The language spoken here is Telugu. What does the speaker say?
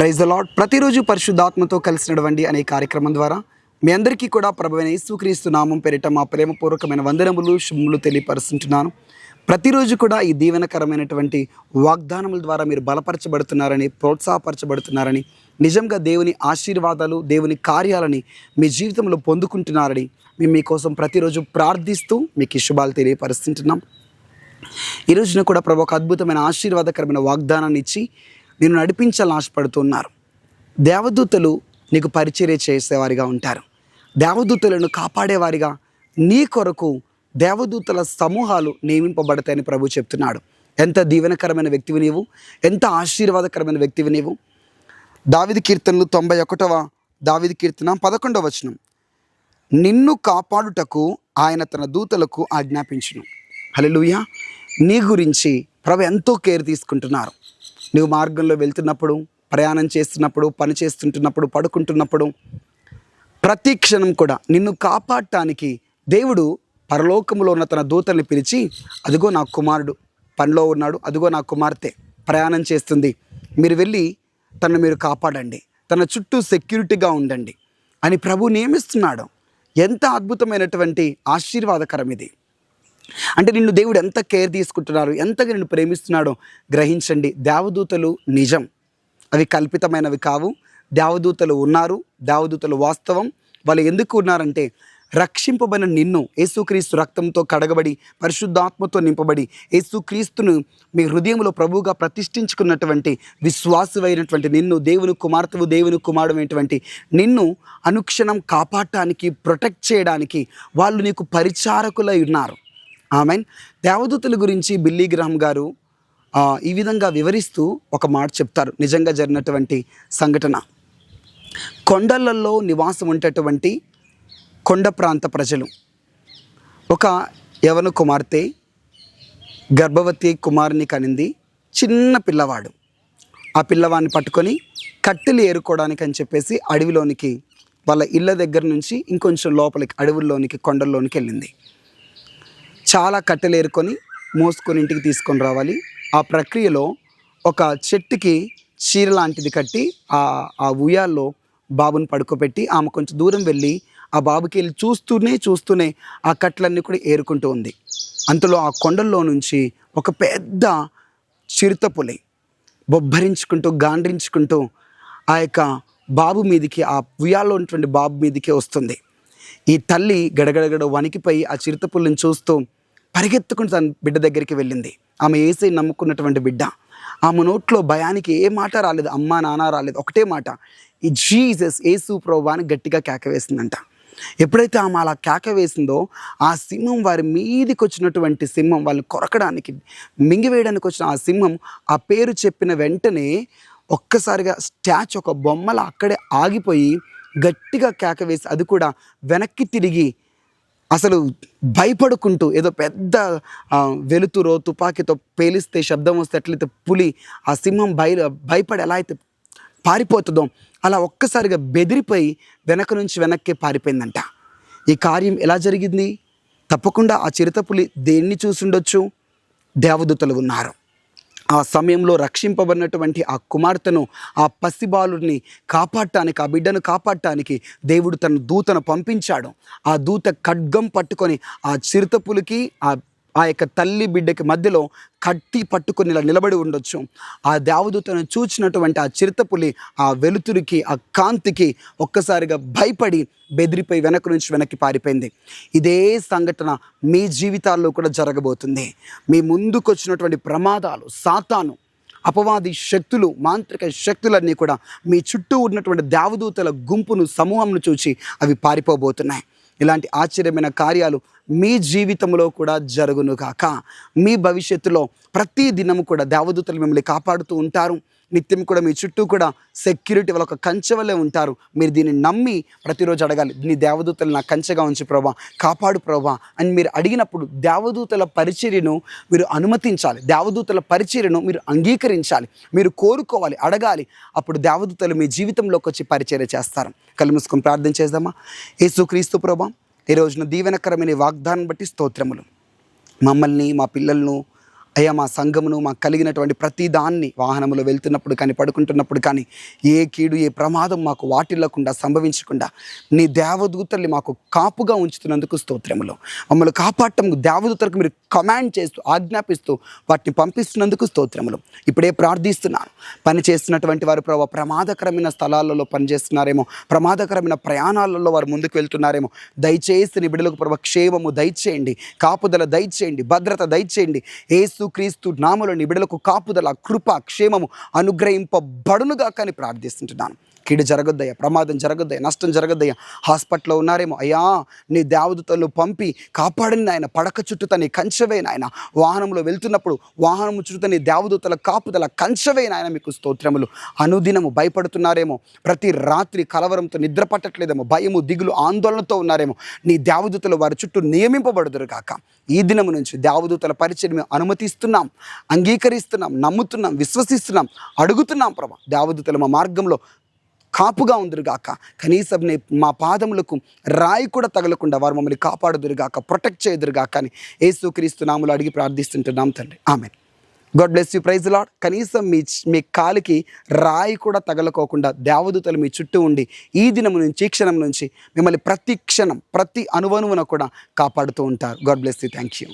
ప్రైజ్ ద లాడ్ ప్రతిరోజు పరిశుద్ధాత్మతో కలిసి నడవండి అనే కార్యక్రమం ద్వారా మీ అందరికీ కూడా ప్రభువైన యేసుక్రీస్తు నామం పేరిట మా ప్రేమపూర్వకమైన వందనములు శుభములు తెలియపరుస్తుంటున్నాను. ప్రతిరోజు కూడా ఈ దీవెనకరమైనటువంటి వాగ్దానముల ద్వారా మీరు బలపరచబడుతున్నారని ప్రోత్సాహపరచబడుతున్నారని నిజంగా దేవుని ఆశీర్వాదాలు దేవుని కార్యాలని మీ జీవితంలో పొందుకుంటున్నారని మేము మీకోసం ప్రతిరోజు ప్రార్థిస్తూ మీకు శుభాలు తెలియపరుస్తుంటున్నాం. ఈ రోజున కూడా ప్రభు ఒక అద్భుతమైన ఆశీర్వాదకరమైన వాగ్దానాన్ని ఇచ్చి నేను నడిపించాలని ఆశపడుతున్నారు. దేవదూతలు నీకు పరిచర్య చేసేవారిగా ఉంటారు. దేవదూతలను కాపాడేవారిగా నీ కొరకు దేవదూతల సమూహాలు నియమింపబడతాయని ప్రభు చెప్తున్నాడు. ఎంత దీవెనకరమైన వ్యక్తివి నీవు ఎంత ఆశీర్వాదకరమైన వ్యక్తివి నీవు. దావిది కీర్తనలు తొంభై ఒకటవ దావిది కీర్తన పదకొండవ వచనం. నిన్ను కాపాడుటకు ఆయన తన దూతలకు ఆజ్ఞాపించును. హలో నీ గురించి ప్రభు ఎంతో కేర్ తీసుకుంటున్నారు. నువ్వు మార్గంలో వెళ్తున్నప్పుడు ప్రయాణం చేస్తున్నప్పుడు పని చేస్తుంటున్నప్పుడు పడుకుంటున్నప్పుడు ప్రతి క్షణం కూడా నిన్ను కాపాడటానికి దేవుడు పరలోకంలో ఉన్న తన దూతల్ని పిలిచి అదిగో నా కుమారుడు పనిలో ఉన్నాడు అదిగో నా కుమార్తె ప్రయాణం చేస్తుంది. మీరు వెళ్ళి తనను మీరు కాపాడండి. తన చుట్టూ సెక్యూరిటీగా ఉండండి. అని ప్రభు నియమిస్తున్నాడు. ఎంత అద్భుతమైనటువంటి ఆశీర్వాదకరం ఇది. అంటే నిన్ను దేవుడు ఎంత కేర్ తీసుకుంటున్నారు ఎంతగా నిన్ను ప్రేమిస్తున్నాడో గ్రహించండి. దేవదూతలు నిజం. అవి కల్పితమైనవి కావు. దేవదూతలు ఉన్నారు. దేవదూతలు వాస్తవం. వాళ్ళు ఎందుకు ఉన్నారంటే రక్షింపబడిన నిన్ను యేసుక్రీస్తు రక్తంతో కడగబడి పరిశుద్ధాత్మతో నింపబడి యేసుక్రీస్తును మీ హృదయంలో ప్రభువుగా ప్రతిష్ఠించుకున్నటువంటి విశ్వాసమైనటువంటి నిన్ను దేవుని కుమార్తెవు దేవుని కుమారుడమైనటువంటి నిన్ను అనుక్షణం కాపాడటానికి ప్రొటెక్ట్ చేయడానికి వాళ్ళు నీకు పరిచారకులై ఉన్నారు. ఆమెన్. దేవదూతుల గురించి బిల్లీ గ్రహం గారు ఈ విధంగా వివరిస్తూ ఒక మాట చెప్తారు. నిజంగా జరిగినటువంటి సంఘటన. కొండలలో నివాసం ఉండేటువంటి కొండ ప్రాంత ప్రజలు. ఒక యవన కుమార్తె గర్భవతి కుమారుని కనింది. చిన్న పిల్లవాడు. ఆ పిల్లవాడిని పట్టుకొని కట్టెలు ఏరుకోవడానికి అని చెప్పేసి అడవిలోనికి వాళ్ళ ఇళ్ళ దగ్గర నుంచి ఇంకొంచెం లోపలికి అడవుల్లోనికి కొండల్లోనికి వెళ్ళింది. చాలా కట్టెలు ఏరుకొని మోసుకొని ఇంటికి తీసుకొని రావాలి. ఆ ప్రక్రియలో ఒక చెట్టుకి చీర లాంటిది కట్టి ఆ ఆ ఉయ్యాల్లో బాబుని పడుకోబెట్టి ఆమె కొంచెం దూరం వెళ్ళి ఆ బాబుకి వెళ్ళి చూస్తూనే చూస్తూనే ఆ కట్టలన్నీ కూడా ఏరుకుంటూ ఉంది. అంతలో ఆ కొండల్లో నుంచి ఒక పెద్ద చిరుతపులి బొబ్బరించుకుంటూ గాండ్రించుకుంటూ ఆ యొక్క బాబు మీదికి ఆ ఉయ్యాల్లో ఉన్నటువంటి బాబు మీదకి వస్తుంది. ఈ తల్లి గడగడగడ వణికిపోయి ఆ చిరుతపుల్లిని చూస్తూ పరిగెత్తుకుని తన బిడ్డ దగ్గరికి వెళ్ళింది. ఆమె ఏసీ నమ్ముకున్నటువంటి బిడ్డ. ఆమె నోట్లో భయానికి ఏ మాట రాలేదు అమ్మా నాన్న రాలేదు ఒకటే మాట. ఈ జీసస్ ఏసు ప్రభు అని గట్టిగా కేక వేసిందంట. ఎప్పుడైతే ఆమె అలా కేక వేసిందో ఆ సింహం వారి మీదికి వచ్చినటువంటి సింహం వాళ్ళని కొరకడానికి మింగివేయడానికి వచ్చిన ఆ సింహం ఆ పేరు చెప్పిన వెంటనే ఒక్కసారిగా స్టాచ్ ఒక బొమ్మల అక్కడే ఆగిపోయి గట్టిగా కేక వేసి అది కూడా వెనక్కి తిరిగి అసలు భయపడుకుంటూ ఏదో పెద్ద వెలుతురో తుపాకీతో పేలిస్తే శబ్దం వస్తే ఎట్లయితే పులి ఆ సింహం భయ భయపడి ఎలా అయితే పారిపోతుందో అలా ఒక్కసారిగా బెదిరిపోయి వెనక నుంచి వెనక్కి పారిపోయిందంట. ఈ కార్యం ఎలా జరిగింది? తప్పకుండా ఆ చిరుతపులి దేన్ని చూసుండొచ్చు దేవదూతలు ఉన్నారు. ఆ సమయంలో రక్షింపబడినటువంటి ఆ కుమార్తెను ఆ పసిబాలుడిని కాపాడటానికి ఆ బిడ్డను కాపాడటానికి దేవుడు తన దూతను పంపించాడు. ఆ దూత ఖడ్గం పట్టుకొని ఆ చిరుతపులికి ఆ ఆ యొక్క తల్లి బిడ్డకి మధ్యలో కట్టి పట్టుకుని ఇలా నిలబడి ఉండొచ్చు. ఆ దేవదూతను చూచినటువంటి ఆ చిరుతపులి ఆ వెలుతురికి ఆ కాంతికి ఒక్కసారిగా భయపడి బెదిరిపోయి వెనక నుంచి వెనక్కి పారిపోయింది. ఇదే సంఘటన మీ జీవితాల్లో కూడా జరగబోతుంది. మీ ముందుకు వచ్చినటువంటి ప్రమాదాలు సాతాను అపవాది శక్తులు మాంత్రిక శక్తులన్నీ కూడా మీ చుట్టూ ఉన్నటువంటి దేవదూతల గుంపును సమూహంను చూసి అవి పారిపోబోతున్నాయి. ఇలాంటి ఆశ్చర్యమైన కార్యాలు మీ జీవితంలో కూడా జరుగును కాక మీ భవిష్యత్తులో ప్రతి దినము కూడా దేవదూతలు మిమ్మల్ని కాపాడుతూ ఉంటారు. నిత్యం కూడా మీ చుట్టూ కూడా సెక్యూరిటీ వాళ్ళ ఒక కంచె వల్లే ఉంటారు. మీరు దీన్ని నమ్మి ప్రతిరోజు అడగాలి నీ దేవదూతలు నా కంచెగా ఉంచి ప్రభా కాపాడు ప్రభా అని మీరు అడిగినప్పుడు దేవదూతల పరిచర్యను మీరు అనుమతించాలి. దేవదూతల పరిచర్యను మీరు అంగీకరించాలి. మీరు కోరుకోవాలి అడగాలి. అప్పుడు దేవదూతలు మీ జీవితంలోకి వచ్చి పరిచర్య చేస్తారు. కళ్ళు మూసుకొని ప్రార్థన చేద్దామా? యేసుక్రీస్తు ప్రభా ఈ రోజున దీవెనకరమైన వాగ్దానం బట్టి స్తోత్రములు. మమ్మల్ని మా పిల్లలను అయ్యా మా సంఘమును మాకు కలిగినటువంటి ప్రతి దాన్ని వాహనంలో వెళ్తున్నప్పుడు కానీ పడుకుంటున్నప్పుడు కానీ ఏ కీడు ఏ ప్రమాదం మాకు వాటిల్లకుండా సంభవించకుండా నీ దేవదూతల్ని మాకు కాపుగా ఉంచుతున్నందుకు స్తోత్రములు. మమ్మల్ని కాపాడటం దేవదూతలకు మీరు కమాండ్ చేస్తూ ఆజ్ఞాపిస్తూ వాటిని పంపిస్తున్నందుకు స్తోత్రములు. ఇప్పుడే ప్రార్థిస్తున్నాను. పని చేస్తున్నటువంటి వారు ప్రభావ ప్రమాదకరమైన స్థలాలలో పనిచేస్తున్నారేమో ప్రమాదకరమైన ప్రయాణాలలో వారు ముందుకు వెళ్తున్నారేమో దయచేసి నీ బిడ్డలకు ప్రభావ క్షేమము దయచేయండి కాపుదల దయచేయండి భద్రత దయచేయండి. ఏసు క్రీస్తు నామలోని బిడలకు కాపుదల కృప క్షేమము అనుగ్రహింపబడునుగా కానీ ప్రార్థిస్తుంటున్నాను. కీడు జరగొద్దయ్యా ప్రమాదం జరగొద్దయ్యా నష్టం జరగొద్దయ్యా. హాస్పిటల్లో ఉన్నారేమో అయ్యా నీ దేవదూతలు పంపి కాపాడిన ఆయన పడక చుట్టూ నీ కంచవే నాయన. వాహనంలో వెళ్తున్నప్పుడు వాహనం చుట్టూ నీ దేవదూతల కాపుదల కంచవే నాయన మీకు స్తోత్రములు. అనుదినము భయపడుతున్నారేమో ప్రతి రాత్రి కలవరంతో నిద్ర పట్టట్లేదేమో భయము దిగులు ఆందోళనతో ఉన్నారేమో. నీ దేవదూతలు వారి చుట్టూ నియమింపబడుదురు కాక ఈ దినము నుంచి దేవదూతల పరిచయం మేము అనుమతిస్తున్నాం అంగీకరిస్తున్నాం నమ్ముతున్నాం విశ్వసిస్తున్నాం అడుగుతున్నాం ప్రభా. దేవదూతలు మా మార్గంలో కాపుగా ఉందిరుగాక. కనీసం మా పాదములకు రాయి కూడా తగలకుండా వారు మమ్మల్ని కాపాడుదురుగాక ప్రొటెక్ట్ చేయదురుగాక అని యేసుక్రీస్తు నాములు అడిగి ప్రార్థిస్తుంటున్నాం తండ్రి. ఆమె God bless you praise lord కనీసం మీ మీ కాలికి రాయి కూడా తగలకోకుండా దేవదూతలు మీ చుట్టూ ఉండి ఈ దినం నుంచి ఈ క్షణం నుంచి మిమ్మల్ని ప్రతి క్షణం ప్రతి అనువనువున కూడా కాపాడుతూ ఉంటారు. God bless you thank you